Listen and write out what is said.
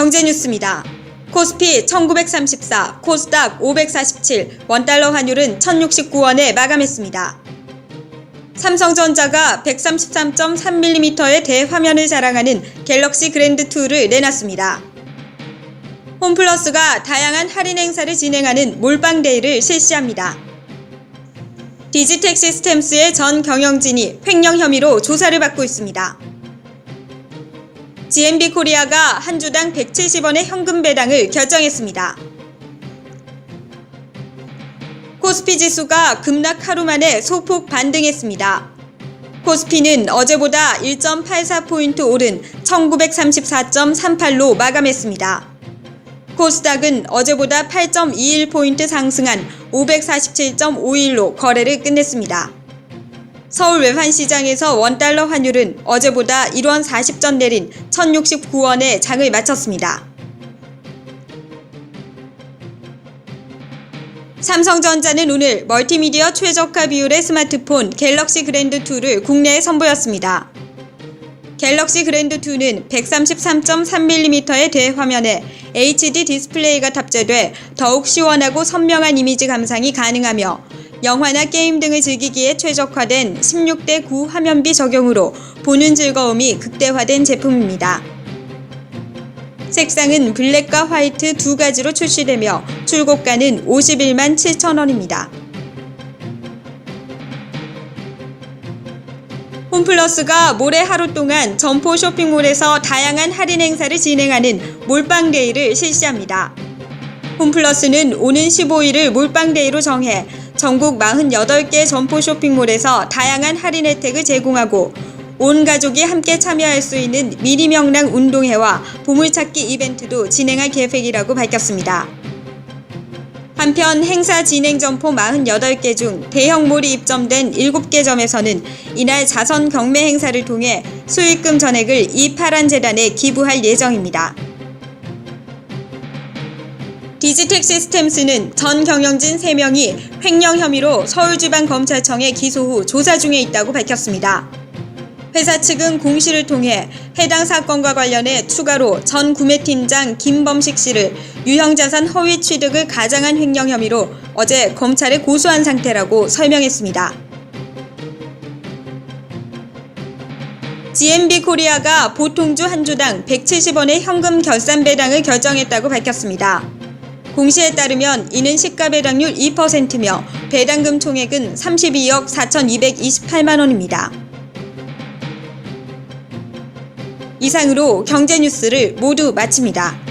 경제뉴스입니다. 코스피 1934, 코스닥 547, 원달러 환율은 1069원에 마감했습니다. 삼성전자가 133.3mm의 대화면을 자랑하는 갤럭시 그랜드2를 내놨습니다. 홈플러스가 다양한 할인 행사를 진행하는 몰빵데이를 실시합니다. 디지텍 시스템스의 전 경영진이 횡령 혐의로 조사를 받고 있습니다. GMB 코리아가 한 주당 170원의 현금 배당을 결정했습니다. 코스피 지수가 급락 하루 만에 소폭 반등했습니다. 코스피는 어제보다 1.84포인트 오른 1934.38로 마감했습니다. 코스닥은 어제보다 8.21포인트 상승한 547.51로 거래를 끝냈습니다. 서울 외환시장에서 원달러 환율은 어제보다 1원 40전 내린 1069원에 장을 마쳤습니다. 삼성전자는 오늘 멀티미디어 최저가 비율의 스마트폰 갤럭시 그랜드2를 국내에 선보였습니다. 갤럭시 그랜드2는 133.3mm의 대화면에 HD 디스플레이가 탑재돼 더욱 시원하고 선명한 이미지 감상이 가능하며 영화나 게임 등을 즐기기에 최적화된 16대 9 화면비 적용으로 보는 즐거움이 극대화된 제품입니다. 색상은 블랙과 화이트 두 가지로 출시되며 출고가는 51만 7천 원입니다. 홈플러스가 모레 하루 동안 점포 쇼핑몰에서 다양한 할인 행사를 진행하는 몰빵데이를 실시합니다. 홈플러스는 오는 15일을 몰빵데이로 정해 전국 48개 점포 쇼핑몰에서 다양한 할인 혜택을 제공하고 온 가족이 함께 참여할 수 있는 미리 명랑 운동회와 보물찾기 이벤트도 진행할 계획이라고 밝혔습니다. 한편 행사 진행 점포 48개 중 대형몰이 입점된 7개 점에서는 이날 자선 경매 행사를 통해 수익금 전액을 이 파란 재단에 기부할 예정입니다. 디지텍 시스템스는 전 경영진 3명이 횡령 혐의로 서울지방검찰청에 기소 후 조사 중에 있다고 밝혔습니다. 회사 측은 공시를 통해 해당 사건과 관련해 추가로 전 구매팀장 김범식 씨를 유형자산 허위 취득을 가장한 횡령 혐의로 어제 검찰에 고소한 상태라고 설명했습니다. GMB 코리아가 보통주 한 주당 170원의 현금 결산 배당을 결정했다고 밝혔습니다. 공시에 따르면 이는 시가 배당률 2%며 배당금 총액은 32억 4,228만 원입니다. 이상으로 경제 뉴스를 모두 마칩니다.